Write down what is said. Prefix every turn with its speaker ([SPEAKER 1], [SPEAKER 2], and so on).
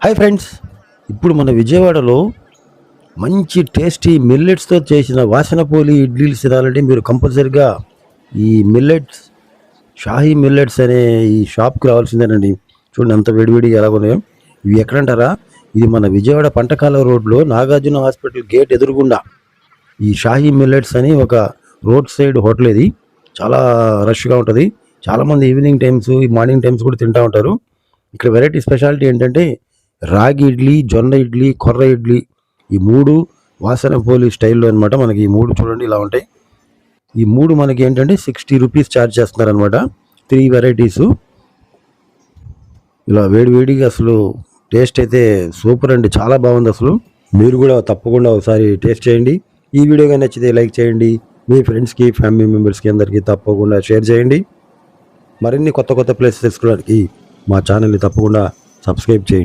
[SPEAKER 1] Hi friends ఇప్పుడు మన విజయవాడలో మంచి టేస్టీ మిల్లెట్స్తో చేసిన వాసనపోలి ఇడ్లీలు తినాలంటే మీరు కంపల్సరిగా ఈ మిల్లెట్స్ షాహీ మిల్లెట్స్ అనే ఈ షాప్కి రావాల్సిందేనండి. చూడండి అంత వేడివేడి ఎలా ఉన్నాయో. ఇవి ఎక్కడంటారా? ఇది మన విజయవాడ పంటకాల రోడ్లో నాగార్జున హాస్పిటల్ గేట్ ఎదురుగుండా. ఈ షాహీ మిల్లెట్స్ అని ఒక రోడ్ సైడ్ హోటల్ ఇది. చాలా రష్గా ఉంటుంది. చాలామంది ఈవినింగ్ టైమ్స్ ఈ మార్నింగ్ టైమ్స్ కూడా తింటూ ఉంటారు. ఇక్కడ వెరైటీ స్పెషాలిటీ ఏంటంటే రాగి ఇడ్లీ జొన్న ఇడ్లీ కొర్ర ఇడ్లీ ఈ మూడు వాసన పోలి స్టైల్లో అనమాట మనకి ఈ మూడు చూడండి ఇలా ఉంటాయి. ఈ మూడు మనకి ఏంటంటే సిక్స్టీ రూపీస్ ఛార్జ్ చేస్తున్నారు అనమాట త్రీ వెరైటీస్. ఇలా వేడివేడిగా అసలు టేస్ట్ అయితే సూపర్ అండి. చాలా బాగుంది అసలు. మీరు కూడా తప్పకుండా ఒకసారి టేస్ట్ చేయండి. ఈ వీడియో కానీ నచ్చితే లైక్ చేయండి. మీ ఫ్రెండ్స్కి ఫ్యామిలీ మెంబర్స్కి అందరికీ తప్పకుండా షేర్ చేయండి. మరిన్ని కొత్త కొత్త ప్లేసెస్ తెలుసుకోవడానికి మా ఛానల్ని తప్పకుండా సబ్స్క్రైబ్ చేయండి.